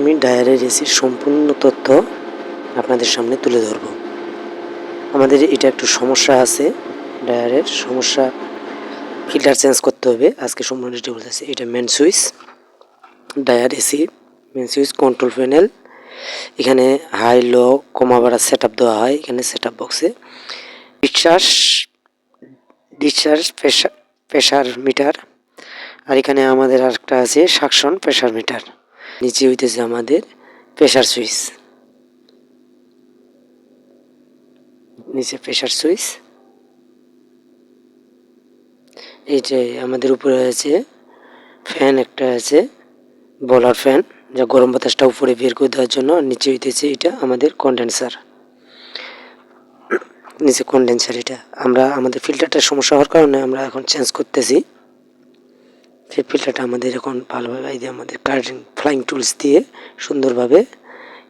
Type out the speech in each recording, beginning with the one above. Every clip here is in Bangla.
আমি ডায়ারের এসির সম্পূর্ণ তথ্য আপনাদের সামনে তুলে ধরব। আমাদের এটা একটু সমস্যা আছে ডায়ারের সমস্যা ফিল্টার চেঞ্জ করতে হবে। আজকে সম্পূর্ণ ডিটেল বলতেছে, এটা main switch dryer AC main switch control panel এখানে হাই লো কমা বাড়া সেট আপ দেওয়া হয় এখানে সেট আপ বক্সে discharge discharge pressure pressure meter আর এখানে আমাদের আরেকটা আছে সাকশন প্রেশার মিটার নিচে হইতেছে আমাদের প্রেশার সুইচ নিচে প্রেশার সুইচ এই যে আমাদের উপরে আছে ফ্যান একটা আছে বলার ফ্যান যা গরম বাতাসটা উপরে বের করে দেওয়ার জন্য নিচে হইতেছে এটা আমাদের কন্ডেন্সার নিচে কন্ডেন্সার এটা। আমরা, আমাদের ফিল্টারটার সমস্যা হওয়ার কারণে আমরা এখন চেঞ্জ করতেছি। সেই ফিল্টারটা আমাদের এখন ভালোভাবে এই যে আমাদের কাটিং ফ্লাইং টুলস দিয়ে সুন্দরভাবে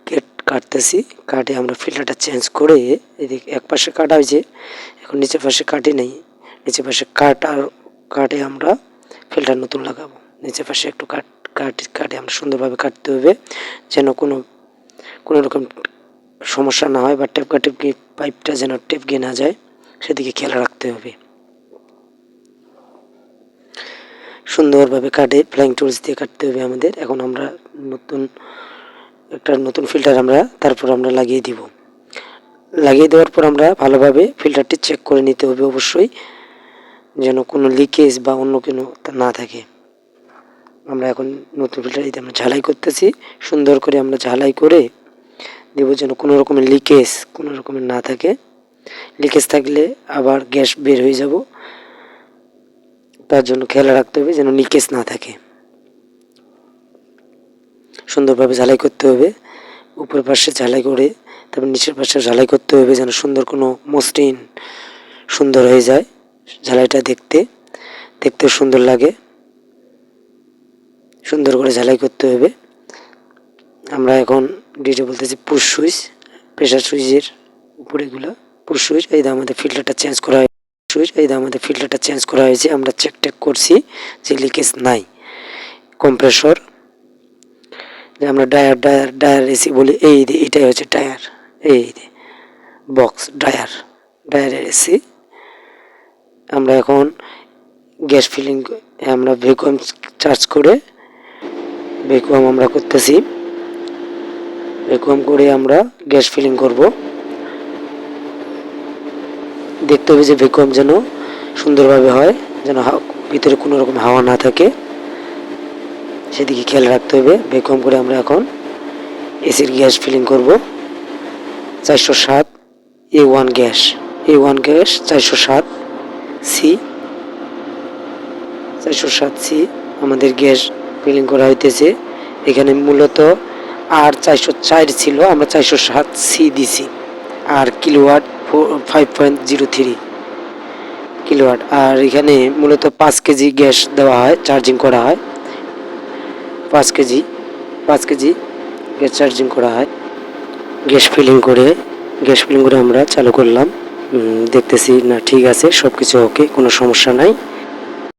কেট কাটতেছি। কাটে আমরা ফিল্টারটা চেঞ্জ করে এদিকে এক পাশে কাটা হয়েছে, এখন নিচের পাশে কাটি নেই। নিচের পাশে কাট আর কাটে আমরা, ফিল্টার নতুন লাগাবো। নিচের পাশে একটু কাট কাট, কাটে আমরা সুন্দরভাবে কাটতে হবে, যেন কোনো কোনো রকম সমস্যা না হয় বা টেপ কাটেপ পাইপটা যেন টেপ গিয়ে না যায়, সেদিকে খেয়াল রাখতে হবে। সুন্দরভাবে কাটে ফ্লাইং টুলস দিয়ে কাটতে হবে আমাদের। এখন আমরা নতুন, একটা নতুন ফিল্টার আমরা, তারপর আমরা লাগিয়ে দিব। লাগিয়ে দেওয়ার পর আমরা ভালোভাবে ফিল্টারটি চেক করে নিতে হবে অবশ্যই, যেন কোনো লিকেজ বা অন্য কোনো না থাকে। আমরা এখন নতুন ফিল্টার দিতে আমরা ঝালাই করতেছি। সুন্দর করে আমরা ঝালাই করে দেব যেন কোনো রকমের লিকেজ কোনো রকমের না থাকে। লিকেজ থাকলে আবার গ্যাস বের হয়ে যাব। তার জন্য খেয়াল রাখতে হবে যেন লিকেজ না থাকে। সুন্দরভাবে ঝালাই করতে হবে। উপর পাশে ঝালাই করে তারপর নিচের পাশে ঝালাই করতে হবে যেন সুন্দর কোনো মসৃণ সুন্দর হয়ে যায় ঝালাইটা দেখতে। দেখতে সুন্দর লাগে। সুন্দর করে ঝালাই করতে হবে। আমরা এখন ডিটে বলতেছি পুশ সুইচ প্রেশার সুইচের উপরেগুলো পুশ সুইচ এই আমাদের ফিল্টারটা চেঞ্জ করা সুইচ এই আমাদের ফিল্টারটা চেঞ্জ করা হয়েছে, আমরা চেক টেক করছি যে লিকেজ নাই। কম্প্রেসর যে আমরা ডায়ার ডায়ার ডায়ার এসি বলি, এই যে এটাই হচ্ছে টায়ার এই যে বক্স ডায়ার ডায়ারের এসি আমরা এখন গ্যাস ফিলিং আমরা ভ্যাকুয়াম চার্জ করে ভ্যাকুয়াম আমরা করতেছি। ভ্যাকুয়াম করে আমরা গ্যাস ফিলিং করব। দেখতে হবে যে ভ্যাকুয়াম যেন সুন্দরভাবে হয়, যেন ভিতরে কোনো রকম হাওয়া না থাকে। সেদিকে খেয়াল রাখতে হবে। ভ্যাকুয়াম করে আমরা এখন এসির গ্যাস ফিলিং করব। চারশো সাত A one gas. A one gas, চারশো সাত সি চারশো সাত সি আমাদের গ্যাস ফিলিং করা হইতেছে। এখানে মূলত আর চারশো চার ছিল, আমরা চারশো সাত সি দিছি। আর kilowatt five point zero three kilowatt আর এখানে মূলত পাঁচ কেজি গ্যাস দেওয়া হয় চার্জিং করা হয়। পাঁচ কেজি পাঁচ কেজি গ্যাস চার্জিং করা হয়। গ্যাস ফিলিং করে, গ্যাস ফিলিং করে আমরা চালু করলাম। দেখতেছি না ঠিক আছে সব কিছু ওকে কোনো সমস্যা নাই।